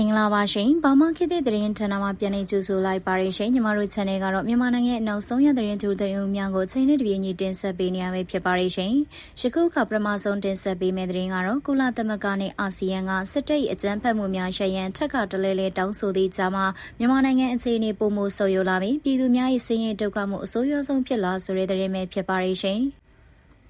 မင်္ဂလာပါရှင်။ဘာမခေတ်တဲ့သတင်းဌာနမှာပြန်လည်ကြိုဆိုလိုက်ပါရရှင်။ညီမတို့ channel ကတော့မြန်မာနိုင်ငံရဲ့နောက်ဆုံးရသတင်းထူးသတင်းများကိုချိန်နဲ့တပြေးညီတင်ဆက်ပေးနေရမှာဖြစ်ပါရရှင်။ယခုခါပထမဆုံးတင်ဆက်ပေးမယ့်သတင်းကတော့ကုလသမဂ္ဂနဲ့အာဆီယံကစစ်တပ်ရဲ့အကြမ်းဖက်မှုများရှရန်ထက်ကတလဲလဲတောင်းဆိုသည့်ကြားမှာမြန်မာနိုင်ငံအခြေအနေပုံမှုဆိုးရွားလာပြီးပြည်သူများရဲ့စည်ရင်ဒုက္ခမှုအဆိုးရွားဆုံးဖြစ်လာဆိုတဲ့သတင်းပဲဖြစ်ပါရရှင်။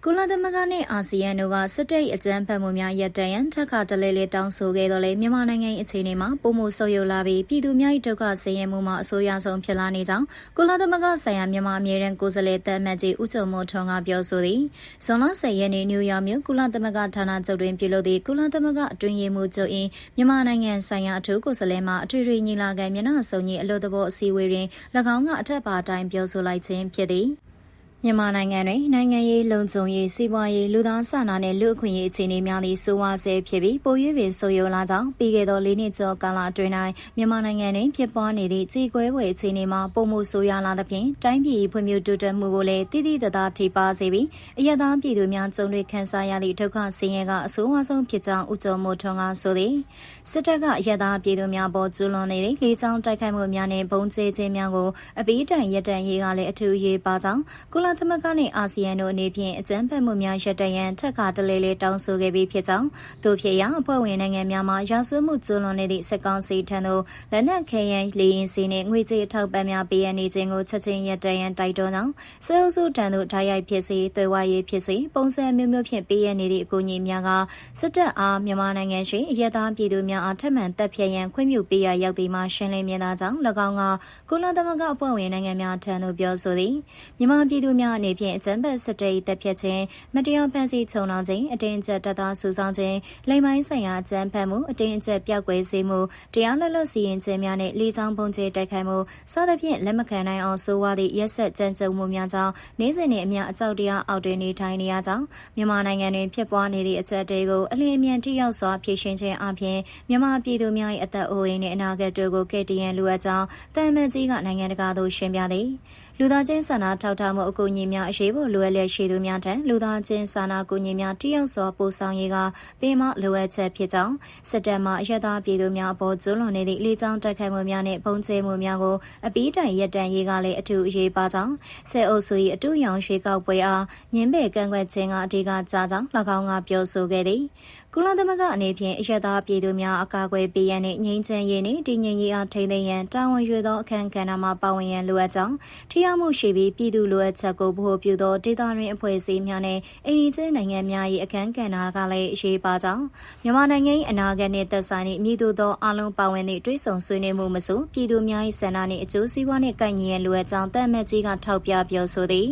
ကုလသမဂ္ဂနဲ့အာဆီယံတို့ကစစ်တပ်အကြမ်းဖက်မှုများရပ်တန့်ရန်ထပ်ခါတလဲလဲတောင်းဆိုခဲ့တော့လေမြန်မာနိုင်ငံအခြေအနေမှာပုံမှုဆုပ်ယုပ်လာပြီးပြည်သူများ၏ဒုက္ခဆင်းရဲမှုမှာအဆိုးရွားဆုံးဖြစ်လာနေကြောင်းကုလသမဂ္ဂဆိုင်ရာမြန်မာအမြဲတမ်းကိုယ်စားလှယ်တမ်းမတ်ကြီးဦးကျော်မိုးထွန်းကပြောဆိုသည်ဇွန်လ10ရက်နေ့နယူးယောက်မြို့ကုလသမဂ္ဂဌာနချုပ်တွင်ပြုလုပ်သည့်ကုလသမဂ္ဂအတွင်းရေးမှူးချုပ်၏မြန်မာနိုင်ငံဆိုင်ရာအထူးကိုယ်စားလှယ်မှအထွေထွေညီလာခံမျက်နှာစုံကြီးအလို့တဘောအစည်းအဝေးတွင်၎င်းကအထက်ပါတိုင်းပြောဆိုလိုက်ခြင်းဖြစ်သည် မြန်မာနိုင်ငံတွင်နိုင်ငံရေးလုံခြုံရေးစီးပွားရေးလူသားစာနာနဲ့လူအခွင့်အရေးအခြေအနေများသည့်ဆိုးဝါးဆဲဖြစ်ပြီးပို၍ပင်ဆိုးရွားလာကြောင်းပြီးခဲ့သော၄နှစ်ကျော်ကာလအတွင်း၌မြန်မာနိုင်ငံတွင်ဖြစ်ပွားနေသည့်ကြေကွဲဝေအခြေအနေမှာပုံမှုဆိုးရွားလာသဖြင့်တိုင်းပြည်ဖွံ့ဖြိုးတိုးတက်မှုကိုလည်းတည်တည်တသာထိပါစေပြီးအရသာပြည်သူများကြုံတွေ့ခံစားရသည့်ဒုက္ခဆင်းရဲကအဆိုးဝါးဆုံးဖြစ်ကြောင်းဦးကျော်မိုးထွန်းကဆိုသည်စစ်တပ်ကအရသာပြည်သူများပေါ်ကျူးလွန်နေတဲ့လေကြောင်းတိုက်ခိုက်မှုများနဲ့ဘုံကျဲခြင်းများကိုအပိတိုင်ရက်တန်ရေးကလည်းအထူးရေးပါကြောင်းကုလသမဂ္ဂနှင့်အာဆီယံတို့အနေဖြင့်အကြမ်းဖက်မှုများရပ်တန့်ရန်ထပ်ခါတလဲလဲတောင်းဆိုခဲ့ပြီးဖြစ်ကြောင်းတို့ဖြစ်ရာအဖွဲ့ဝင်နိုင်ငံများမှရာဇဝမှုကျူးလွန်နေသည့်စစ်ကောင်စီထံသို့လက်နက်ခဲယမ်းလေရင်စီနှင့်ငွေကြေးထောက်ပံ့များပေးရနေခြင်းကိုချက်ချင်းရပ်တန့်ရန်တိုက်တွန်းကြောင်းစေအုပ်စုထံသို့ဓာတ်ရိုက်ဖြစ်စေသွေးဝါရေးဖြစ်စေပုံစံမျိုးမျိုးဖြင့်ပေးရနေသည့်အကူအညီများကစစ်တပ်အားမြန်မာနိုင်ငံရှိအရသာပြည်သူများအားထပ်မံတပ်ဖြတ်ရန်ခွင့်ပြုပေးရရောက်သည်မှာရှင်းလင်းမြင်သာကြောင်း၎င်းကကုလသမဂ္ဂအဖွဲ့ဝင်နိုင်ငံများထံသို့ပြောဆိုသည်မြန်မာပြည်သူများအနေဖြင့်အကြမ်းဖက်စစ်တေးတက်ဖြတ်ခြင်းမတရားဖန်ဆီးချုံနှောင်ခြင်းအတင်းအကျပ်တပ်သားစုဆောင်ခြင်းလိမ်မိုင်းဆိုင်ရာအကြမ်းဖက်မှုအတင်းအကျပ်ပျောက်ကွယ်စေမှုတရားလက်လွတ်စီရင်ခြင်းများနဲ့လေးချောင်းပုံကျဲတိုက်ခိုက်မှုစသဖြင့်လက်မခံနိုင်အောင်ဆိုးဝါးသည့်ရက်ဆက်ကြမ်းကြုတ်မှုများကြောင့်နေ့စဉ်နှင့်အမျှအကြောက်တရားအောက်တွင်နေထိုင်နေရကြောင်းမြန်မာနိုင်ငံတွင်ဖြစ်ပွားနေသည့်အချက်တေးကိုအလင်းအမြန်ထိရောက်စွာဖြေရှင်းခြင်းအပြင်မြန်မာပြည်သူများ၏အသက်အိုးအိမ်နှင့်အနာဂတ်တို့ကိုကယ်တင်ရန်လိုအပ်ကြောင်းတမ်မန်ကြီးကနိုင်ငံတကာသို့ရှင်းပြသည် လူသားချင်းစာနာထောက်ထားမှုအကူအညီများအရေးပေါ်လိုအပ်လျက်ရှိသူများထံလူသားချင်းစာနာကူညီများထိရောက်စွာပို့ဆောင်ရေးကပေးမလိုအပ်ချက်ဖြစ်ကြောင်းစစ်တပ်မှရသပြည်သူများအပေါ်ကျွလွန်နေသည့်လေကြောင်းတိုက်ခိုက်မှုများနှင့်ပုံကျဲမှုများကိုအပီးတိုင်ရပ်တန့်ရေးကလည်းအထူးအရေးပါကြောင်းဆဲအုပ်စု၏အတူရောင်ရွှေကောက်ပွဲအားညင်းပယ်ကန့်ကွက်ခြင်းကအဓိကကြားကြောင်း၎င်းကပြောဆိုခဲ့သည်ကုလသမဂ္ဂအနေဖြင့်အရသာပြည်သူများအကာအကွယ်ပေးရန်နှင့်ငြိမ်းချမ်းရေးနှင့်တည်ငြိမ်ရေးအားထိန်းသိမ်းရန်တာဝန်ယူသောအခမ်းကဏ္ဍမှာပါဝင်ရန်လိုအပ်ကြောင်းထိရောက်မှုရှိပြီးပြည်သူလိုအပ်ချက်ကိုဗဟိုပြုသောဒေသတွင်အဖွဲ့အစည်းများနှင့်အိန္ဒိချင်းနိုင်ငံများ၏အခမ်းကဏ္ဍကလည်းအရေးပါကြောင်းမြန်မာနိုင်ငံ၏အနာဂတ်နှင့်သက်ဆိုင်သည့်မြည်သူသောအလုံးပါဝင်သည့်တွဲဆုံဆွေးနွေးမှုမဆိုပြည်သူများ၏ဆန္ဒနှင့်အကျိုးစီးပွားနှင့်ကိုက်ညီရန်လိုအပ်ကြောင်းတမ်းမဲ့ကြီးကထောက်ပြပြောဆိုသည်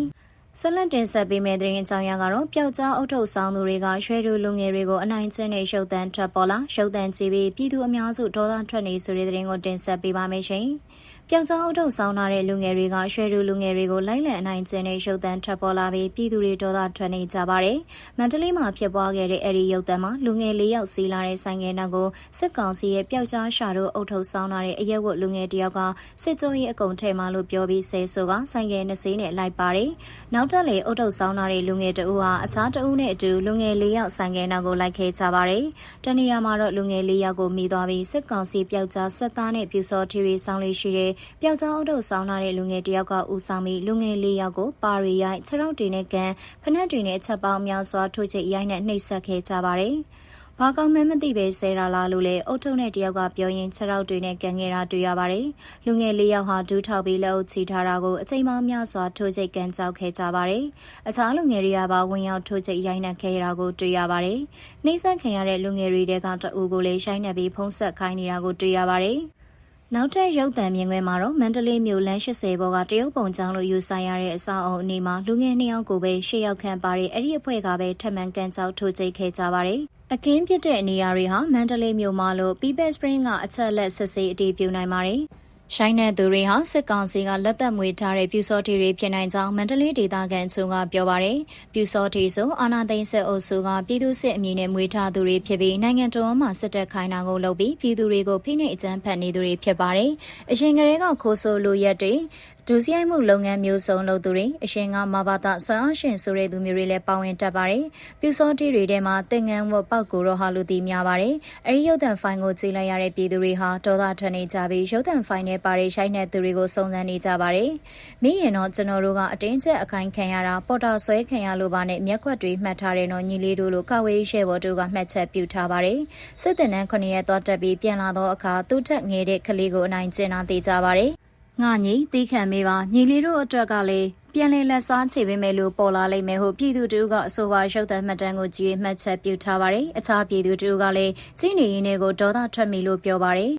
ဆက်လက်တင်ဆက်ပေးမယ့်သတင်းအကြောင်းအရာကတော့ပျောက်ကြားအုပ်ထုပ်ဆောင်သူတွေကရွှဲတူလူငယ်တွေကိုအနိုင်ကျင့်တဲ့ရှုပ်တန်းထွက်ပေါ်လာရှုပ်တန်းကြည့်ပြီးပြည်သူအများစုဒေါသထွက်နေဆိုတဲ့သတင်းကိုတင်ဆက်ပေးပါမယ်ရှင်။ ပျောက်ကြားအုပ်ထုပ်ဆောင်ထားတဲ့လူငယ်တွေကရွှဲတူလူငယ်တွေကိုလိုက်လံအနိုင်ကျင့်တဲ့ရုပ်သံထွက်ပေါ်လာပြီးပြည်သူတွေဒေါသထွက်နေကြပါတယ်။မန္တလေးမှာဖြစ်ပွားခဲ့တဲ့အဲဒီရုပ်သံမှာလူငယ်၄ယောက်စီးလာတဲ့ဆိုင်ငယ်နောက်ကိုစစ်ကောင်စီရဲ့ပျောက်ကြားရှာတို့အုပ်ထုပ်ဆောင်ထားတဲ့အရက်ဝတ်လူငယ်တယောက်ကစစ်ကြောရေးအကုံထဲမှာလို့ပြောပြီးဆဲဆိုကဆိုင်ငယ်နှစ်စီးနဲ့လိုက်ပါတယ်။နောက်တက်လေအုပ်ထုပ်ဆောင်ထားတဲ့လူငယ်တဦးဟာအခြားတဦးနဲ့အတူလူငယ်၄ယောက်ဆိုင်ငယ်နောက်ကိုလိုက်ခဲ့ကြပါတယ်။တနေရာမှာတော့လူငယ်၄ယောက်ကိုမိသွားပြီးစစ်ကောင်စီပျောက်ကြားဆက်သားနဲ့ပြူစောထီရီဆောင်လေးရှိတဲ့ပျောက်ကြားအုပ်ထုပ်ဆောင်လာတဲ့လူငယ်တယောက်ကဦးဆောင်ပြီးလူငယ်လေးယောက်ကိုပါရီရိုက်ခြေထောက်တွေနဲ့ကန်ဖနက်တွေနဲ့ချက်ပေါင်းများစွာထိုးချိတ်ရိုက်နဲ့နှိပ်စက်ခဲ့ကြပါတယ်။ဘာကောင်းမှမသိပဲဆဲတာလားလို့လေအုတ်ထုံနဲ့တယောက်ကပြောရင်ခြေထောက်တွေနဲ့ကန်ခဲ့တာတွေ့ရပါတယ်။လူငယ်လေးယောက်ဟာဒူးထောက်ပြီးလက်အုပ်ချီထားတာကိုအချိန်ပေါင်းများစွာထိုးချိတ်ကန်ကြောက်ခဲ့ကြပါတယ်။အခြားလူငယ်တွေကပါဝင်ရောက်ထိုးချိတ်ရိုက်နှက်ခဲ့တာကိုတွေ့ရပါတယ်။နှိမ့်ဆက်ခံရတဲ့လူငယ်တွေကတအူကိုလည်းရှိုင်းနေပြီးဖုံးဆက်ခိုင်းနေတာကိုတွေ့ရပါတယ်။ နောက်ထပ်ရုပ်သံမြင်ကွင်းမှာတော့မန္တလေးမြို့လမ်း80ဘောကတရုတ်ပုံကျောင်းလို့ယူဆိုင်ရတဲ့အဆောက်အုံအနီးမှာလူငယ်နှစ်ယောက်ကိုပဲရှေ့ရောက်ခံပါတဲ့အဲ့ဒီအဖွဲ့ကပဲထပ်မံကန်ကြောက်ထိုးကျိတ်ခဲ့ကြပါတယ်။အခင်းဖြစ်တဲ့နေရာတွေဟာမန္တလေးမြို့မှာလို့ People Spring ကအချက်လက်စစ်ဆေးအတည်ပြုနိုင်ပါတယ်။ ရှိုင်းတဲ့သူတွေဟာစစ်ကောင်စီကလက်သက်မွေထားတဲ့ပြူစောတီတွေဖြစ်နိုင်ကြောင်းမန္တလေးဒေသခံချုံကပြောပါရယ်ပြူစောတီဆိုအာနာသိန်းစစ်အုပ်စုကပြည်သူစစ်အမည်နဲ့မွေထားသူတွေဖြစ်ပြီးနိုင်ငံတော်မှာစစ်တပ်ခိုင်းတာကိုလုပ်ပြီးပြည်သူတွေကိုဖိနှိပ်အကြမ်းဖက်နေသူတွေဖြစ်ပါတယ်အရင်ကတည်းကခိုးဆိုးလိုရက်တွေ ဒုစရိုက်မှုလုပ်ငန်းမျိုးစုံလုပ်သူတွေအရှင်ကမဘာသာဆွမ်းအားရှင်ဆိုတဲ့သူမျိုးတွေလည်းပါဝင်တတ်ပါတယ်။ပြူစောတီတွေထဲမှာတင်ငန်းဝပောက်ကိုတော့ဟာလူတီများပါတယ်။အဲဒီရုပ်သံဖိုင်ကိုကြည့်လိုက်ရတဲ့ပြည်သူတွေဟာဒေါသထွက်နေကြပြီးရုပ်သံဖိုင်နဲ့ပါရီရှိုင်းတဲ့သူတွေကိုစုံစမ်းနေကြပါတယ်။မိရင်တော့ကျွန်တော်တို့ကအတင်းကျပ်အခိုင်ခံရတာပေါ်တာဆွဲခံရလို့ပါနဲ့မျက်ခွက်တွေမှတ်ထားတဲ့တော့ညီလေးတို့လိုကဝေးရှဲဘော်တို့ကမှတ်ချက်ပြုထားပါတယ်။စစ်တပ်နန်း9ရက်သွားတက်ပြီးပြန်လာတော့အခါသူ့ထက်ငယ်တဲ့ကလေးကိုအနိုင်ကျင့်တာသိကြပါတယ်။ ငါညီတီးခံမေးပါညီလေးတို့အတွက်ကလည်းပြန်လည်လက်စားချေပေးမယ်လို့ပေါ်လာလိမ့်မယ်ဟုပြည်သူတို့ကအဆိုပါရုပ်သံမှတ်တမ်းကိုကြည့်မှတ်ချက်ပြုထားပါတယ်အခြားပြည်သူတို့ကလည်းကြီးနေရင်းတွေကိုဒေါသထွက်မိလို့ပြောပါတယ်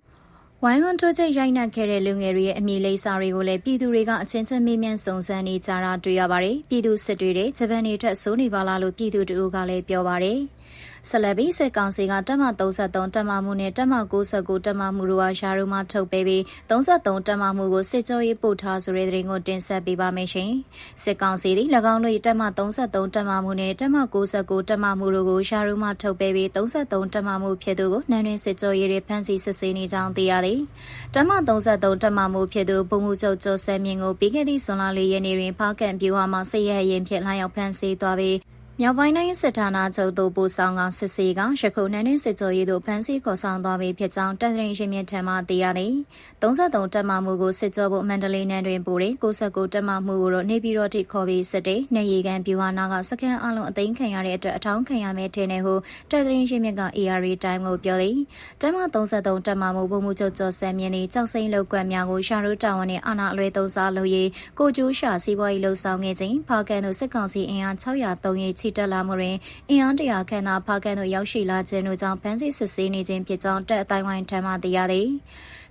ဝိုင်းဝန်းထိုးချိတ်ရိုက်နှက်ခဲ့တဲ့လူငယ်တွေရဲ့အမိလိပ်စာတွေကိုလည်းပြည်သူတွေကအချင်းချင်းမေးမြန်းစုံစမ်းနေကြတာတွေ့ရပါတယ်။ပြည်သူစစ်တွေတဲ့ဂျပန်တွေထက်စိုးနေပါလားလို့ပြည်သူတို့ကလည်းပြောပါတယ်။ ဆက်လက်ပြီးစစ်ကောင်စီကတက်မ33တက်မမှုနဲ့တက်မ69တက်မမှုတို့အားရှားတို့မှထုတ်ပေးပြီး33တက်မမှုကိုစစ်ကြောရေးပို့ထားဆိုတဲ့သတင်းကိုတင်ဆက်ပေးပါမယ်ရှင်။စစ်ကောင်စီသည်၎င်းတို့တက်မ33တက်မမှုနဲ့တက်မ69တက်မမှုတို့ကိုရှားတို့မှထုတ်ပေးပြီး33တက်မမှုဖြစ်သူကိုနန်းတွင်စစ်ကြောရေးတွေဖမ်းဆီးစစ်ဆေးနေကြောင်းသိရသည်။တက်မ33တက်မမှုဖြစ်သူပုံမှုချုပ်ကျော်ဆဲမြင့်ကိုပြီးခဲ့သည့်ဇွန်လ၄ရက်နေ့တွင်ဖားကန်ပြူဟာမှစစ်ရဲရင်ဖြစ်လှမ်းရောက်ဖမ်းဆီးသွားပြီး မြောက်ပိုင်းတိုင်းစစ်ဌာနချုပ်သို့ပို့ဆောင်ကစစ်ဆေးကရခုနယ်နှင်းစစ်ကြောရေးသို့ဖမ်းဆီးခေါ်ဆောင်သွားပြီးဖြစ်ကြောင်းတပ်ရင်ရှင်မြင့်ထံမှသိရသည်33တပ်မမှုကိုစစ်ကြောဖို့မန္တလေးနယ်တွင်ပို့တဲ့69တပ်မမှုကိုတော့နေပြည်တော်ထိခေါ်ပြီးစစ်တဲ့နေရီကန်ပြူဟာနာကစကန်အလုံးအသိမ်းခံရတဲ့အတွက်အထောင်းခံရမယ်ထင်တယ်ဟုတပ်ရင်ရှင်မြင့်က AR Time ကိုပြောသည်တပ်မ33တပ်မမှုပုံမှုချုပ်ကျော်ဆန်မြင့်သည်ကြောက်စိမ့်လောက်ကွက်များကိုရှာရုတာဝန်နဲ့အာဏာအလွဲသုံးစားလုပ်ရေးကိုကျိုးရှာစီးပွားရေးလှုပ်ဆောင်ခဲ့ခြင်းဖာကန်တို့စစ်ကောင်စီအင်အား603ရေးချီတက်လာမှုတွင်အင်အားတရာခန့်သာဖားကန်သို့ရောက်ရှိလာခြင်းတို့ကြောင့်ဖမ်းဆီးစစ်ဆေးနေခြင်းဖြစ်ကြောင်းတပ်အတိုင်းဝိုင်းထံမှသိရသည်။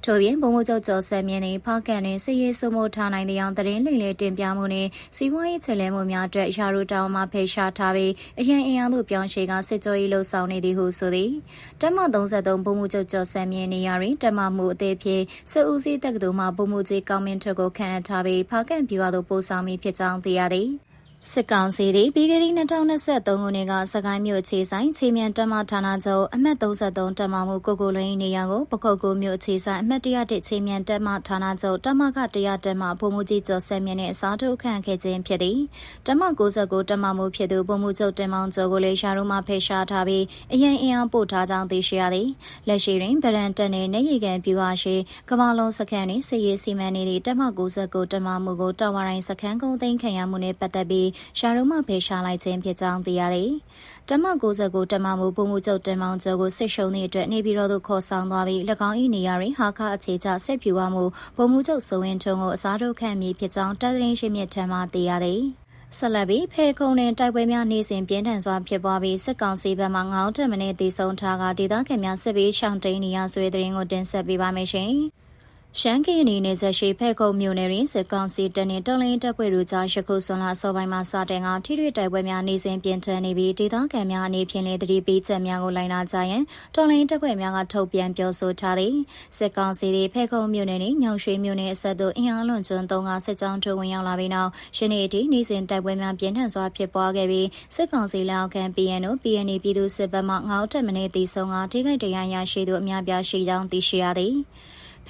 ထို့ပြင်ဘုံမိုးချုပ်ကျော်ဆန်မြင့်နှင့်ဖားကန်တွင်စစ်ရေးစိုးမိုးထားနိုင်သည့်အောင်တရင်လိမ့်လေတင်ပြမှုနှင့်စီးပွားရေးချဲလဲမှုများအတွက်ရာရူတောင်မှဖေရှားထားပြီးအရန်အင်အားသို့ပြောင်းရွှေ့ကစစ်ကြောရေးလှုပ်ဆောင်နေသည်ဟုဆိုသည်။တပ်မ33ဘုံမိုးချုပ်ကျော်ဆန်မြင့်နေရာတွင်တပ်မမှုအသေးဖြင့်စစ်ဦးစီးတက္ကသိုလ်မှဘုံမိုးကြီးကောင်းမင်းထွတ်ကိုခန့်အပ်ထားပြီးဖားကန်ပြူအားသို့ပို့ဆောင်ပြီးဖြစ်ကြောင်းသိရသည်။ စစ်ကောင်စီသည်ပြီးခဲ့သည့်2023ခုနှစ်ကစကိုင်းမြို့အခြေဆိုင်ခြေမြန်တပ်မဌာနချုပ်အမှတ်33တပ်မမှုကိုကိုလွင်နေရာကိုပခုတ်ကူမြို့အခြေဆိုင်အမှတ်101ခြေမြန်တပ်မဌာနချုပ်တပ်မက100တပ်မဘုံမှုကြီးကျော်ဆက်မြင့်နဲ့အစားထိုးခန့်ခဲ့ခြင်းဖြစ်သည်တပ်မ69တပ်မမှုဖြစ်သူဘုံမှုချုပ်တင်မောင်ကျော်ကိုလည်းရှာရုံမှဖေရှားထားပြီးအရင်အင်အားပို့ထားကြောင်းသိရှိရသည်လက်ရှိတွင်ဗရန်တက်နှင့်နေရီကန်ပြူဟာရှိကမ္ဘာလုံးစခန်းနှင့်စစ်ရေးစီမံနေသည့်တပ်မ69တပ်မမှုကိုတာဝါတိုင်းစခန်းကုန်းသိမ်းခံရမှုနှင့်ပတ်သက်ပြီးရှာရုံမှဖေရှားလိုက်ခြင်းဖြစ်ကြောင်းသိရသည်။တမ69တမမှုပုံမှုချုပ်တင်မောင်ကျော်ကိုစစ်ရှုံးသည့်အတွက်နေပြည်တော်သို့ခေါ်ဆောင်သွားပြီး၎င်း၏နေရာတွင်ဟာခအခြေချဆက်ဖြူဝမှုပုံမှုချုပ်ဆိုရင်ထုံကိုအစားထိုးခံမည်ဖြစ်ကြောင်းတပ်သတင်းရှိမြစ်ထံမှသိရသည်။ဆက်လက်ပြီးဖေခုံတွင်တိုက်ပွဲများနေစဉ်ပြင်းထန်စွာဖြစ်ပွားပြီးစစ်ကောင်စီဘက်မှငေါင်းတက်မနေတည်ဆုံထားကဒေသခံများစစ်ပေးရှောင်တိန်နေရဆွေးသတင်းကိုတင်ဆက်ပေးပါမယ်ရှင်။ ရှမ်းကီနီနယ်ဆက်ရှိဖက်ခုံမြို့နယ်တွင်စစ်ကောင်စီတပ်နှင့်တော်လိုင်းတပ်ဖွဲ့တို့ကြားယခုဆွန်လအစောပိုင်းမှာစတင်ကထိထွေတိုက်ပွဲများနေစဉ်ပြင်းထန်နေပြီးဒေသခံများအနေဖြင့်လည်းတတိပေးချက်များကိုလိုက်နာကြရန်တော်လိုင်းတပ်ဖွဲ့များကထုတ်ပြန်ပြောဆိုထားသည်စစ်ကောင်စီသည်ဖက်ခုံမြို့နယ်နှင့်ညောင်ရွှေမြို့နယ်အဆက်သို့အင်အားလွန်ကျွန်းသုံးကစစ်ကြောင်းထိုးဝင်ရောက်လာပြီးနောက်ယနေ့အထိနေစဉ်တိုက်ပွဲများပြင်းထန်စွာဖြစ်ပွားခဲ့ပြီးစစ်ကောင်စီလက်အောက်ခံ PNO PNA ပြည်သူစစ်ဘက်မှငေါ့တက်မနေတီဆုံကထိခိုက်တရားရရှိသူအများပြားရှိကြောင်းသိရှိရသည်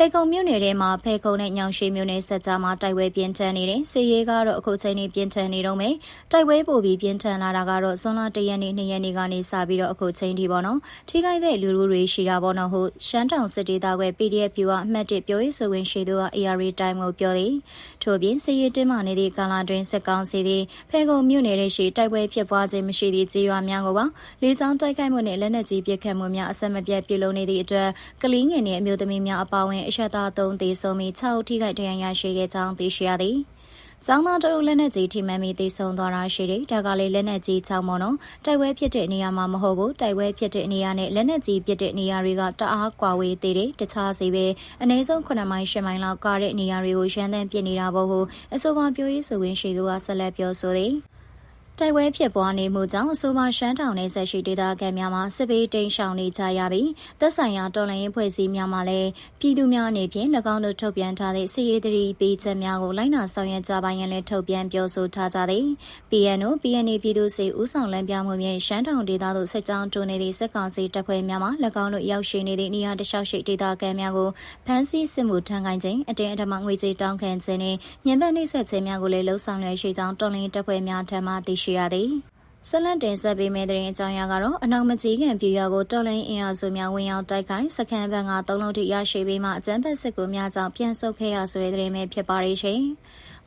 ဖေကုံမြို့နယ်ထဲမှာဖေကုံနဲ့ညောင်ရှိမြို့နယ်ဆက်ကြားမှာတိုက်ပွဲပြင်းထန်နေတယ်။စစ်ရေးကတော့အခုချိန်နေပြင်းထန်နေတော့မယ်။တိုက်ပွဲပို့ပြီးပြင်းထန်လာတာကတော့ဇွန်လ၁ရက်နေ့၂ရက်နေ့ကနေစပြီးတော့အခုချိန်ထိပေါ့နော်။ထိခိုက်တဲ့လူလူတွေရှိတာပေါ့နော်ဟုတ်ရှမ်းတောင်စစ်ဒေသကွယ် PDF ပြူကအမှတ်၁ပြောရေးဆိုဝင်ရှိသူက AR Time ကိုပြောသည်။ထို့ပြင်စစ်ရေးတင်းမာနေတဲ့ကာလာတွင်စစ်ကောင်စီသည်ဖေကုံမြို့နယ်ရဲ့ရှိတိုက်ပွဲဖြစ်ပွားခြင်းမရှိသည့်ကြေးရွာများကိုပါလေကြောင်းတိုက်ခိုက်မှုနဲ့လက်နက်ကြီးပစ်ခတ်မှုများအဆက်မပြတ်ပြုလုပ်နေသည့်အတွက်ကလီးငယ်နဲ့အမျိုးသမီးများအပါအဝင်အရှက်သား3သေဆုံးပြီး6ဦးထိခိုက်ဒဏ်ရာရရှိခဲ့ကြောင်းသိရှိရသည်။ကျောင်းသားတို့လက်နက်ကြီးထိမှန်ပြီးသေဆုံးသွားတာရှိတယ်။ဒါကလေးလက်နက်ကြီးချောင်းမော်နော်။တိုက်ပွဲဖြစ်တဲ့နေရာမှာမဟုတ်ဘူး။တိုက်ပွဲဖြစ်တဲ့နေရာနဲ့လက်နက်ကြီးပစ်တဲ့နေရာတွေကတအားကွာဝေးသေးတယ်။တခြားစီပဲအနည်းဆုံး9မိုင်10မိုင်လောက်ကားတဲ့နေရာတွေကိုရန်တမ်းပစ်နေတာပေါ့ဟုအဆိုပါပြောရေးဆိုခွင့်ရှိသူကဆက်လက်ပြောဆိုသည်။ တိုက်ပွဲဖြစ်ပွားနေမှုကြောင့်အဆိုပါရှမ်းတောင်နယ်ဆက်ရှိဒေသခံများမှာစစ်ဘေးတိမ်းရှောင်နေကြရပြီးသက်ဆိုင်ရာတော်လှန်ရေးဖွဲ့စည်းများမှလည်းပြည်သူများအနေဖြင့်၎င်းတို့ထုတ်ပြန်ထားတဲ့စီရေးတရီပေးချက်များကိုလိုက်နာဆောင်ရွက်ကြပါရန်လည်းထုတ်ပြန်ပြောဆိုထားကြသည် PNO PNA ပြည်သူ့စေဦးဆောင်လမ်းပြမှုဖြင့်ရှမ်းတောင်ဒေသသို့စစ်ကြောင်းတွန်းနေသည့်စစ်ကောင်စီတပ်ဖွဲ့များမှ၎င်းတို့ရောက်ရှိနေသည့်နေရာတလျှောက်ရှိဒေသခံများကိုဖမ်းဆီးစစ်မှုထမ်းခိုင်းခြင်းအတင်းအဓမ္မငွေကြေးတောင်းခံခြင်းနှင့်ညှဉ်းပန်းနှိပ်စက်ခြင်းများကိုလည်းလှုံ့ဆော်လျက်ရှိကြောင်းတော်လှန်ရေးတပ်ဖွဲ့များထံမှသိရှိရသည်ဆက်လက်တင်ဆက်ပေးမယ့်တဲ့အကြောင်းအရာကတော့အနောက်မကြီးခင်ပြူရွာကိုတော်လိုင်းအင်အားစုများဝင်ရောက်တိုက်ခိုက်စခန်းဘက်ကသုံးလုံးထိရရှိပြီးမှအကြမ်းဖက်စစ်ကူများကြောင့်ပြန်ဆုတ်ခဲ့ရဆိုတဲ့သတင်းပဲဖြစ်ပါရဲ့ရှင်။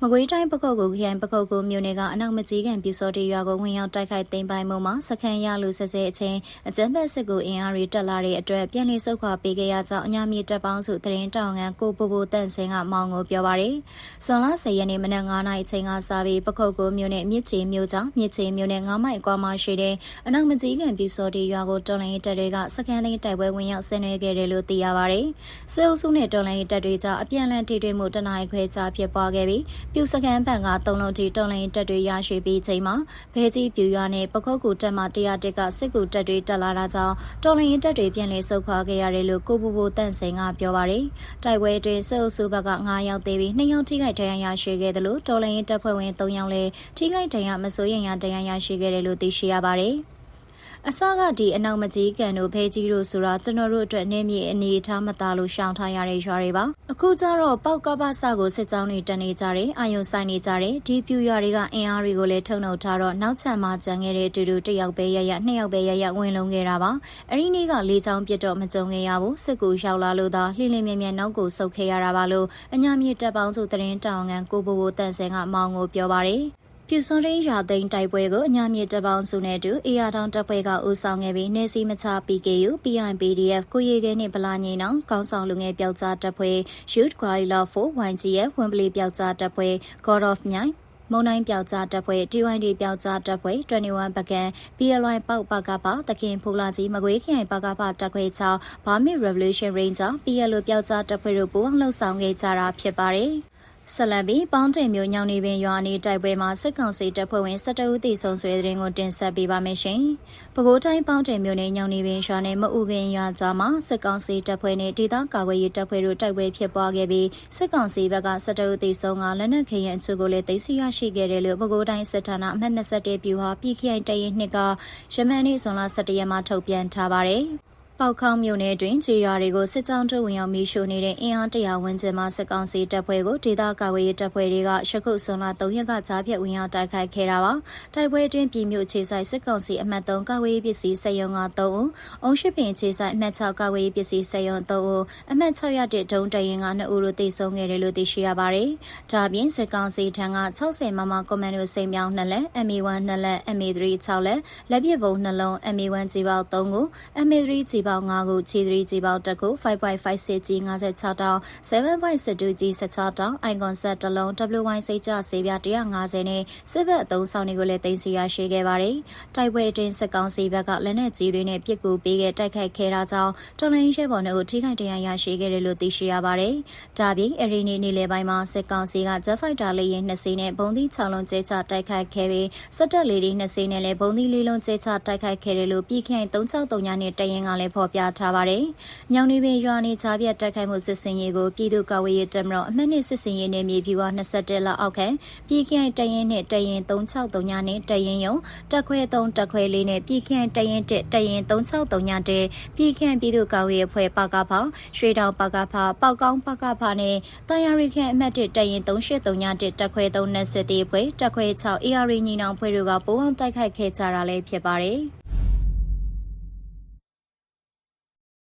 မကွေးတိုင်းပခုတ်ကိုခရိုင်ပခုတ်ကိုမြို့နယ်ကအနောက်မကြီးကန်ပြူစောတီရွာကိုဝင်ရောက်တိုက်ခိုက်သိမ်းပိုင်မှုမှာစခန်းရလူဆက်ဆဲအချင်းအကြမ်းဖက်စစ်ကူအင်အားတွေတက်လာတဲ့အတွက်ပြန်လည်ဆုတ်ခွာပေးခဲ့ရကြောင်းအညာမြေတပ်ပေါင်းစုသတင်းတောင်ငံကိုပူပူတန့်စင်ကမောင်ကိုပြောပါရယ်။စွန်လ10ရက်နေ့မနက်9:00နာရီချိန်ကစပြီးပခုတ်ကိုမြို့နယ်မြစ်ချေမြို့ကြောင့်မြစ်ချေမြို့နယ်9မိုင်ကွာမှရှိတဲ့အနောက်မကြီးကန်ပြူစောတီရွာကိုတော်လိုင်းတပ်တွေကစခန်းသိမ်းတိုက်ပွဲဝင်ရောက်ဆင်နွှဲခဲ့တယ်လို့သိရပါရယ်။စစ်အုပ်စုနဲ့တော်လိုင်းတပ်တွေကြားအပြန်အလှန်ထိတွေ့မှုတနအီခွဲကြားဖြစ်ပွားခဲ့ပြီးပြူစခန်းဘက်ကသုံးလုံးထိတော်လိုင်းတပ်တွေရရှိပြီးချိန်မှာဘဲကြီးပြူရွာနဲ့ပခုတ်ကူတပ်မှတရားတက်ကစစ်ကူတပ်တွေတက်လာတာကြောင့်တော်လိုင်းတပ်တွေပြန်လည်ဆုတ်ခွာခဲ့ရတယ်လို့ကိုပူပူတန့်စင်ကပြောပါရယ်တိုက်ပွဲအတွင်းစစ်အုပ်စုဘက်က9ယောက်သေးပြီး2ယောက်ထိခိုက်ဒဏ်ရာရရှိခဲ့တယ်လို့တော်လိုင်းတပ်ဖွဲ့ဝင်3ယောက်လည်းထိခိုက်ဒဏ်ရာမစိုးရိမ်ရဒဏ်ရာရရှိခဲ့တယ်လို့သိရှိရပါတယ်။ အစကဒီအနောက်မကြီးကန်တို့ဖဲကြီးတို့ဆိုတာကျွန်တော်တို့အတွက်နေမြေအနေထားမသားလို့ရှောင်ထားရတဲ့ရွာတွေပါအခုကျတော့ပောက်ကပစကိုစစ်ကြောင်းတွေတနေကြတယ်အာယုံဆိုင်နေကြတယ်ဒီပြူရွာတွေကအင်အားတွေကိုလည်းထုံနှုတ်ထားတော့နောက်ချန်မှာကြံခဲ့တဲ့အတူတူတစ်ယောက်ပဲရရနှစ်ယောက်ပဲရရဝင်လုံးခဲ့တာပါအဲ့ဒီနေ့ကလေးချောင်းပြတ်တော့မကြုံခဲ့ရဘူးစစ်ကူရောက်လာလို့သာလှိလင်းမြဲမြဲနောက်ကိုဆုတ်ခဲ့ရတာပါလို့အညာမြေတပ်ပေါင်းစုတရင်တောင်ငံကိုဘိုဘိုတန်ဆင်ကမောင်ကိုပြောပါတယ် ပြူစွန်ရင်းရာသိန်းတိုက်ပွဲကိုအညာမြေတပေါင်းစုနဲ့တူအေယာတောင်တပ်ဖွဲ့ကဦးဆောင်ခဲ့ပြီးနေစီမချ PKU PIPDF ကိုရီကဲနှင့်ဗလာငိန်အောင်ကောင်းဆောင်လူငယ်ပျောက်ကြားတပ်ဖွဲ့ Youth Guerrilla 4 YGF ဝန်ပလီပျောက်ကြားတပ်ဖွဲ့ God of မြိုင်မုံတိုင်းပျောက်ကြားတပ်ဖွဲ့ TYD ပျောက်ကြားတပ်ဖွဲ့21ပကံ PLY ပေါက်ပကပတခင်ဖူလာကြီးမကွေးခရိုင်ပကပတပ်ခွဲ6 Burmese Revolution Ranger PLO ပျောက်ကြားတပ်ဖွဲ့တို့ပူးပေါင်းလှုပ်ဆောင်ခဲ့ကြတာဖြစ်ပါတယ်။ ဆက်လက်ပြီးပေါင်းတင်မျိုးညောင်နေပင်ရွာနေတိုက်ပွဲမှာစစ်ကောင်စီတပ်ဖွဲ့ဝင်12ဦးသေဆုံးဆွေတဲ့ရင်ကိုတင်ဆက်ပေးပါမယ်ရှင်။ပဲခူးတိုင်းပေါင်းတင်မျိုးနဲ့ညောင်နေပင်ရွာနဲ့မအူခင်ရွာကြားမှာစစ်ကောင်စီတပ်ဖွဲ့နဲ့ဒေသကာကွယ်ရေးတပ်ဖွဲ့တို့တိုက်ပွဲဖြစ်ပွားခဲ့ပြီးစစ်ကောင်စီဘက်က12ဦးသေဆုံးကလက်နက်ခဲယံအချို့ကိုလည်းသိသိရရှိခဲ့တယ်လို့ပဲခူးတိုင်းစစ်ဌာနအမှတ်21ပြူဟာပြည်ခိုင်တရင်နှစ်ကရမန်နေ့ဇွန်လ17ရက်မှာထုတ်ပြန်ထားပါတယ်။ ပေါခေါင်းမြို့နယ်တွင်ခြေရွာတွေကိုစစ်ကြောင်းတို့ဝင်ရောက်မီးရှို့နေတဲ့အင်အားတရာဝန်းကျင်မှစစ်ကောင်စီတပ်ဖွဲ့ကိုဒေသကာကွယ်ရေးတပ်ဖွဲ့တွေကရှခုစွန်လာ3ရက်ကကြားဖြတ်ဝင်ရောက်တိုက်ခိုက်ခဲ့တာပါတိုက်ပွဲတွင်ပြည်မြို့ခြေဆိုင်စစ်ကောင်စီအမှတ်3ကာကွယ်ရေးပစ္စည်းစက်ရုံက3ဦးအုံရှိပင်ခြေဆိုင်အမှတ်6ကာကွယ်ရေးပစ္စည်းစက်ရုံ3ဦးအမှတ်6ရတဲ့ဒုံတရင်က2ဦးတို့သေဆုံးခဲ့တယ်လို့သိရှိရပါတယ်ဒါပြင်စစ်ကောင်စီထံက60မမကွန်မန်ဒိုစိန်ပြောင်း2လက် MA1 2လက် MA3 6လက်လက်ပစ်ဗုံး2လုံး MA1 ကြီးပေါက်3ခု MA3 ကြီးပေါက်5ခုချီ3ကြီးပေါက်1ခု5.56ကြီး56တောင်း7.62ကြီး16တောင်း icon set တစ်လုံး WY စိတ်ကြဆေးပြ150နဲ့စစ်ဘက်အသုံးဆောင်တွေကိုလည်းတင်စီရရှိခဲ့ပါတယ်တိုက်ပွဲအတွင်းစစ်ကောင်စီဘက်ကလက်နက်ကြီးတွေနဲ့ပစ်ကူပေးခဲ့တိုက်ခိုက်ခဲ့တာကြောင့်တော်လိုင်းရဲဘော်တို့ထိခိုက်ဒဏ်ရာရရှိခဲ့တယ်လို့သိရှိရပါတယ်ဒါပြင်အရီနီနေလေပိုင်းမှာစစ်ကောင်စီက Jet Fighter လေယာဉ်2စီးနဲ့ဘုံသီး6လုံးကျဲချတိုက်ခိုက်ခဲ့ပြီးစစ်တပ်လေယာဉ်2စီးနဲ့လည်းဘုံသီး4လုံးကျဲချတိုက်ခိုက်ခဲ့တယ်လို့ပြည်ခိုင်363ညနဲ့တရင်ကလည်းဖော်ပြထားပါတယ်။ညောင်နေပင်ရွာနေချပြတ်တိုက်ခိုက်မှုစစ်စင်ရေးကိုပြည်သူ့ကာကွယ်ရေးတပ်မတော်အမှတ်နှစ်စစ်စင်ရေးနယ်မြေဖြူက21လအောက်ခံပြည်ခိုင်တရင်နဲ့တရင်363ညနဲ့တရင်ယုံတက်ခွဲ3တက်ခွဲ4နဲ့ပြည်ခိုင်တရင်1တရင်363ညတဲ့ပြည်ခိုင်ပြည်သူ့ကာကွယ်ရေးအဖွဲ့ပကဖရွှေတောင်ပကဖပေါကောင်းပကဖနဲ့တာယာရီခန့်အမှတ်1တရင်383ညတဲ့တက်ခွဲ3နဲ့စစ်တီအဖွဲ့တက်ခွဲ6 AR ညီနောင်ဖွဲ့တို့ကပိုးပေါင်းတိုက်ခိုက်ခဲ့ကြတာလည်းဖြစ်ပါတယ်။